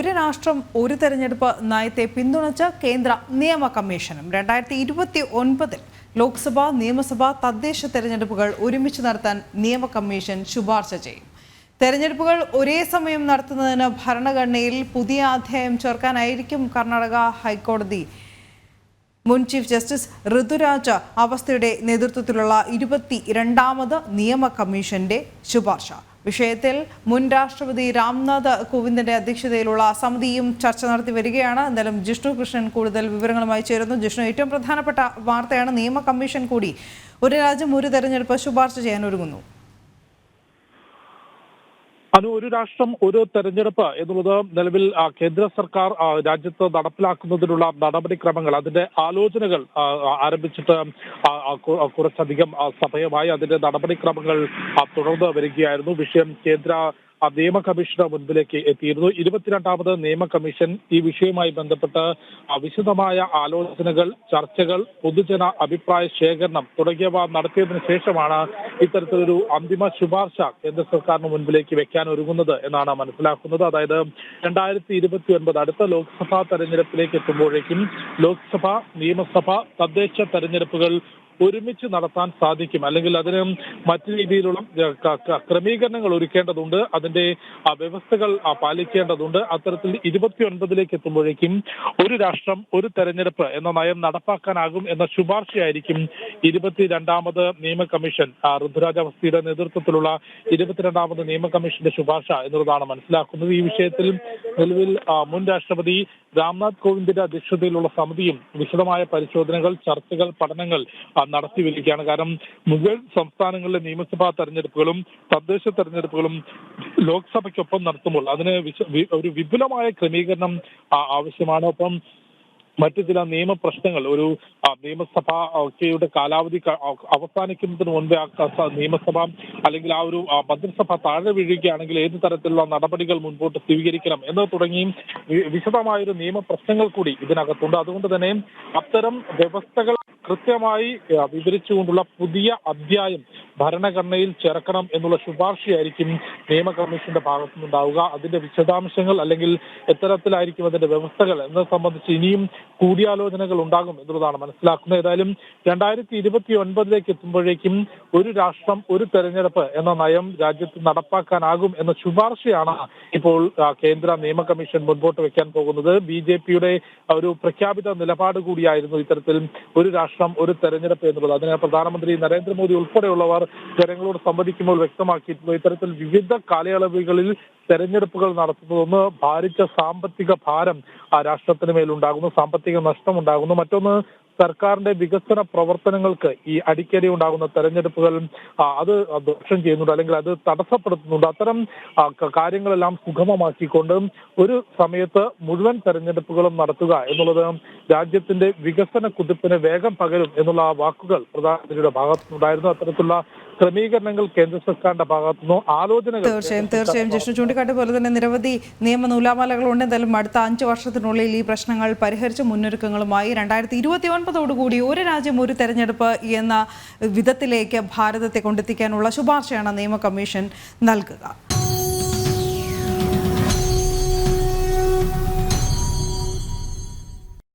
ഒരു രാഷ്ട്രം ഒരു തെരഞ്ഞെടുപ്പ് നയത്തെ പിന്തുണച്ച കേന്ദ്ര നിയമ കമ്മീഷനും രണ്ടായിരത്തി ഇരുപത്തി ഒൻപതിൽ ലോക്സഭ നിയമസഭ തദ്ദേശ തെരഞ്ഞെടുപ്പുകൾ ഒരുമിച്ച് നടത്താൻ നിയമ കമ്മീഷൻ ശുപാർശ ചെയ്യും. തെരഞ്ഞെടുപ്പുകൾ ഒരേ സമയം നടത്തുന്നതിന് ഭരണഘടനയിൽ പുതിയ അധ്യായം ചേർക്കാനായിരിക്കും കർണാടക ഹൈക്കോടതി. മുൻ ചീഫ് ജസ്റ്റിസ് ഋതുരാജ അവസ്ഥയുടെ നേതൃത്വത്തിലുള്ള ഇരുപത്തി രണ്ടാമത് നിയമ കമ്മീഷന്റെ ശുപാർശ. വിഷയത്തിൽ മുൻ രാഷ്ട്രപതി രാംനാഥ് കോവിന്ദിന്റെ അധ്യക്ഷതയിലുള്ള സമിതിയും ചർച്ച നടത്തി വരികയാണ്. എന്തായാലും ജിഷ്ണു കൃഷ്ണൻ കൂടുതൽ വിവരങ്ങളുമായി ചേരുന്നു. ജിഷ്ണു ഏറ്റവും പ്രധാനപ്പെട്ട വാർത്തയാണ് നിയമ കമ്മീഷൻ കൂടി. ഒരു രാജ്യം ഒരു തെരഞ്ഞെടുപ്പ് ശുപാർശ ചെയ്യാൻ ഒരുങ്ങുന്നു. അനു ഒരു രാഷ്ട്രം ഒരു തെരഞ്ഞെടുപ്പ് എന്നുള്ളത് നിലവിൽ കേന്ദ്ര സർക്കാർ രാജ്യത്ത് നടപ്പിലാക്കുന്നതിനുള്ള നടപടിക്രമങ്ങൾ അതിന്റെ ആലോചനകൾ ആരംഭിച്ചിട്ട് കുറച്ചധികം സമയമായി അതിന്റെ നടപടിക്രമങ്ങൾ തുടർന്ന് വരികയായിരുന്നു. വിഷയം കേന്ദ്ര നിയമ കമ്മീഷന് മുൻപിലേക്ക് എത്തിയിരുന്നു. ഇരുപത്തിരണ്ടാമത് നിയമ കമ്മീഷൻ ഈ വിഷയവുമായി ബന്ധപ്പെട്ട് വിശദമായ ആലോചനകൾ ചർച്ചകൾ പൊതുജന അഭിപ്രായ ശേഖരണം തുടങ്ങിയവ നടത്തിയതിനു ശേഷമാണ് ഇത്തരത്തിലൊരു അന്തിമ ശുപാർശ കേന്ദ്ര സർക്കാരിന് മുൻപിലേക്ക് വെക്കാൻ ഒരുങ്ങുന്നത് എന്നാണ് മനസ്സിലാക്കുന്നത്. അതായത് രണ്ടായിരത്തി ഇരുപത്തി ഒൻപത് അടുത്ത ലോക്സഭാ തെരഞ്ഞെടുപ്പിലേക്ക് എത്തുമ്പോഴേക്കും ലോക്സഭ നിയമസഭ തദ്ദേശ തെരഞ്ഞെടുപ്പുകൾ ഒരുമിച്ച് നടത്താൻ സാധിക്കും. അല്ലെങ്കിൽ അതിന് മറ്റു രീതിയിലുള്ള ക്രമീകരണങ്ങൾ ഒരുക്കേണ്ടതുണ്ട്. അതിന്റെ വ്യവസ്ഥകൾ പാലിക്കേണ്ടതുണ്ട്. അത്തരത്തിൽ ഇരുപത്തി ഒൻപതിലേക്ക് എത്തുമ്പോഴേക്കും ഒരു രാഷ്ട്രം ഒരു തെരഞ്ഞെടുപ്പ് എന്ന നയം നടപ്പാക്കാനാകും എന്ന ശുപാർശയായിരിക്കും ഇരുപത്തിരണ്ടാമത് നിയമ കമ്മീഷൻ. ഋതുരാജ് അവസ്ഥയുടെ നേതൃത്വത്തിലുള്ള ഇരുപത്തിരണ്ടാമത് നിയമ കമ്മീഷന്റെ ശുപാർശ എന്നുള്ളതാണ് മനസ്സിലാക്കുന്നത്. ഈ വിഷയത്തിൽ നിലവിൽ മുൻ രാഷ്ട്രപതി രാംനാഥ് കോവിന്ദിന്റെ അധ്യക്ഷതയിലുള്ള സമിതിയും വിശദമായ പരിശോധനകൾ ചർച്ചകൾ പഠനങ്ങൾ നടത്തി വരികയാണ്. കാരണം മുഗൾ സംസ്ഥാനങ്ങളിലെ നിയമസഭാ തെരഞ്ഞെടുപ്പുകളും തദ്ദേശ തെരഞ്ഞെടുപ്പുകളും ലോക്സഭയ്ക്കൊപ്പം നടത്തുമ്പോൾ അതിന് ഒരു വിപുലമായ ക്രമീകരണം ആവശ്യമാണ്. ഒപ്പം മറ്റു ചില നിയമപ്രശ്നങ്ങൾ ഒരു നിയമസഭ ഒക്കെയുടെ കാലാവധി അവസാനിക്കുന്നതിന് മുൻപ് ആ നിയമസഭ അല്ലെങ്കിൽ ആ ഒരു മന്ത്രിസഭ താഴെ വീഴുകയാണെങ്കിൽ ഏത് തരത്തിലുള്ള നടപടികൾ മുൻപോട്ട് സ്വീകരിക്കണം എന്ന് തുടങ്ങി വി- വിശദമായൊരു നിയമപ്രശ്നങ്ങൾ കൂടി ഇതിനകത്തുണ്ട്. അതുകൊണ്ട് തന്നെ അത്തരം വ്യവസ്ഥകൾ കൃത്യമായി വിവരിച്ചുകൊണ്ടുള്ള പുതിയ അധ്യായം ഭരണഘടനയിൽ ചേർക്കണം എന്നുള്ള ശുപാർശയായിരിക്കും നിയമ കമ്മീഷന്റെ ഭാഗത്തുനിന്നുണ്ടാവുക. അതിന്റെ വിശദാംശങ്ങൾ അല്ലെങ്കിൽ എത്തരത്തിലായിരിക്കും അതിന്റെ വ്യവസ്ഥകൾ എന്നത് സംബന്ധിച്ച് ഇനിയും കൂടിയാലോചനകൾ ഉണ്ടാകും എന്നുള്ളതാണ് മനസ്സിലാക്കുന്നത്. ഏതായാലും രണ്ടായിരത്തി ഇരുപത്തി ഒൻപതിലേക്ക് എത്തുമ്പോഴേക്കും ഒരു രാഷ്ട്രം ഒരു തെരഞ്ഞെടുപ്പ് എന്ന നയം രാജ്യത്ത് നടപ്പാക്കാനാകും എന്ന ശുപാർശയാണ് ഇപ്പോൾ കേന്ദ്ര നിയമ കമ്മീഷൻ മുൻപോട്ട് വെക്കാൻ പോകുന്നത്. ബി ജെ പിയുടെ ഒരു പ്രഖ്യാപിത നിലപാട് കൂടിയായിരുന്നു ഇത്തരത്തിൽ ഒരു രാഷ്ട്രം ഒരു തെരഞ്ഞെടുപ്പ് എന്നുള്ളത്. അതിനെ പ്രധാനമന്ത്രി നരേന്ദ്രമോദി ഉൾപ്പെടെയുള്ളവർ ജനങ്ങളോട് സംവദിക്കുമ്പോൾ വ്യക്തമാക്കിയിട്ടുള്ള ഇത്തരത്തിൽ വിവിധ കാലയളവുകളിൽ തെരഞ്ഞെടുപ്പുകൾ നടത്തുന്നതൊന്ന് ഭാരിച്ച സാമ്പത്തിക ഭാരം ആ രാഷ്ട്രത്തിന് മേലുണ്ടാകുന്നു. സാമ്പത്തിക നഷ്ടം ഉണ്ടാകുന്നു മറ്റൊന്ന് സർക്കാരിന്റെ വികസന പ്രവർത്തനങ്ങൾക്ക് ഈ അടിക്കടി ഉണ്ടാകുന്ന തെരഞ്ഞെടുപ്പുകൾ അത് ദോഷം ചെയ്യുന്നുണ്ട് അല്ലെങ്കിൽ അത് തടസ്സപ്പെടുത്തുന്നുണ്ട്. അത്തരം കാര്യങ്ങളെല്ലാം സുഗമമാക്കിക്കൊണ്ട് ഒരു സമയത്ത് മുഴുവൻ തെരഞ്ഞെടുപ്പുകളും നടത്തുക എന്നുള്ളത് രാജ്യത്തിന്റെ വികസന കുതിപ്പിന് വേഗം പകരും എന്നുള്ള വാക്കുകൾ പ്രധാനമന്ത്രിയുടെ ഭാഗത്തുനിന്നുണ്ടായിരുന്നു. അത്തരത്തിലുള്ള ക്രമീകരണങ്ങൾ കേന്ദ്ര സർക്കാരിന്റെ ഭാഗത്തുനിന്നോ ആലോചനകൾ തീർച്ചയായും തീർച്ചയായും ജിഷ്ണു ചൂണ്ടിക്കാട്ടിയ പോലെ തന്നെ നിരവധി നിയമ നൂലാമാലകൾ എന്തായാലും അടുത്ത അഞ്ച് വർഷത്തിനുള്ളിൽ ഈ പ്രശ്നങ്ങൾ പരിഹരിച്ച മുന്നൊരുക്കങ്ങളുമായി രണ്ടായിരത്തി ഇരുപത്തി ഒൻപതോടുകൂടി ഒരു രാജ്യം ഒരു തെരഞ്ഞെടുപ്പ് എന്ന വിധത്തിലേക്ക് ഭാരതത്തെ കൊണ്ടെത്തിക്കാനുള്ള ശുപാർശയാണ് നിയമ കമ്മീഷൻ നൽകുക.